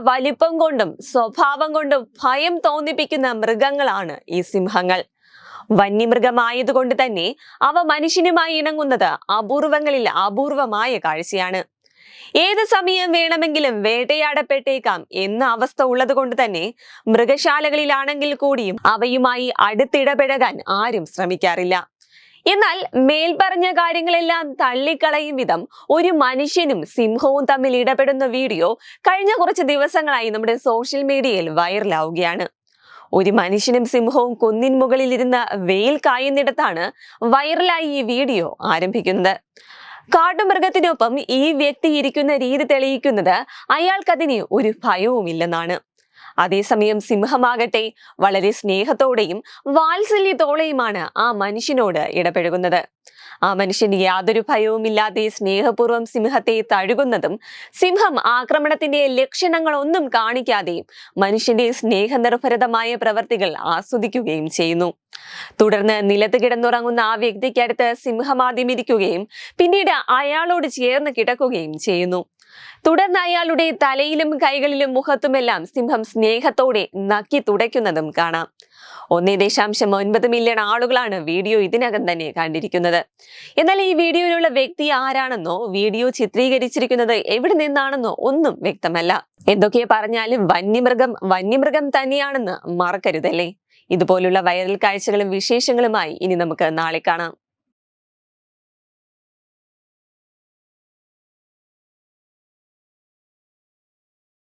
വലിപ്പം കൊണ്ടും സ്വഭാവം കൊണ്ടും ഭയം തോന്നിപ്പിക്കുന്ന മൃഗങ്ങളാണ് ഈ സിംഹങ്ങൾ. വന്യമൃഗമായതുകൊണ്ട് തന്നെ അവ മനുഷ്യനുമായി ഇണങ്ങുന്നത് അപൂർവങ്ങളിൽ അപൂർവമായ കാഴ്ചയാണ്. ഏത് സമയം വേണമെങ്കിലും വേട്ടയാടപ്പെട്ടേക്കാം എന്ന അവസ്ഥ ഉള്ളത് കൊണ്ട് തന്നെ മൃഗശാലകളിലാണെങ്കിൽ കൂടിയും അവയുമായി അടുത്തിടപഴകാൻ ആരും ശ്രമിക്കാറില്ല. എന്നാൽ മേൽപ്പറഞ്ഞ കാര്യങ്ങളെല്ലാം തള്ളിക്കളയും വിധം ഒരു മനുഷ്യനും സിംഹവും തമ്മിൽ ഇടപെടുന്ന വീഡിയോ കഴിഞ്ഞ കുറച്ച് ദിവസങ്ങളായി നമ്മുടെ സോഷ്യൽ മീഡിയയിൽ വൈറലാവുകയാണ്. ഒരു മനുഷ്യനും സിംഹവും കുന്നിൻ മുകളിൽ ഇരുന്ന വെയിൽ കായുന്നിടത്താണ് വൈറലായി ഈ വീഡിയോ ആരംഭിക്കുന്നത്. കാട്ടുമൃഗത്തിനൊപ്പം ഈ വ്യക്തി ഇരിക്കുന്ന രീതി തെളിയിക്കുന്നത് അയാൾക്കതിന് ഒരു ഭയവുമില്ലെന്നാണ്. അതേസമയം സിംഹമാകട്ടെ വളരെ സ്നേഹത്തോടെയും വാത്സല്യത്തോടെയുമാണ് ആ മനുഷ്യനോട് ഇടപഴകുന്നത്. ആ മനുഷ്യൻ യാതൊരു ഭയവുമില്ലാതെ സ്നേഹപൂർവം സിംഹത്തെ തഴുകുന്നതും സിംഹം ആക്രമണത്തിന്റെ ലക്ഷണങ്ങളൊന്നും കാണിക്കാതെയും മനുഷ്യന്റെ സ്നേഹനിർഭരതമായ പ്രവർത്തികൾ ആസ്വദിക്കുകയും ചെയ്യുന്നു. തുടർന്ന് നിലത്ത് കിടന്നുറങ്ങുന്ന ആ വ്യക്തിക്കടുത്ത് സിംഹമാദ്യം ഇരിക്കുകയും പിന്നീട് അയാളോട് ചേർന്ന് കിടക്കുകയും ചെയ്യുന്നു. തുടർന്ന് അയാളുടെ തലയിലും കൈകളിലും മുഖത്തുമെല്ലാം സിംഹം സ്നേഹത്തോടെ നക്കി തുടയ്ക്കുന്നതും കാണാം. ഒന്നേ ദശാംശം ഒൻപത് മില്യൺ ആളുകളാണ് വീഡിയോ ഇതിനകം തന്നെ കണ്ടിരിക്കുന്നത്. എന്നാൽ ഈ വീഡിയോയിലുള്ള വ്യക്തി ആരാണെന്നോ വീഡിയോ ചിത്രീകരിച്ചിരിക്കുന്നത് എവിടെ നിന്നാണെന്നോ ഒന്നും വ്യക്തമല്ല. എന്തൊക്കെ പറഞ്ഞാലും വന്യമൃഗം വന്യമൃഗം തന്നെയാണെന്ന് മറക്കരുതല്ലേ? ഇതുപോലുള്ള വൈറൽ കാഴ്ചകളും വിശേഷങ്ങളുമായി ഇനി നമുക്ക് നാളെ കാണാം.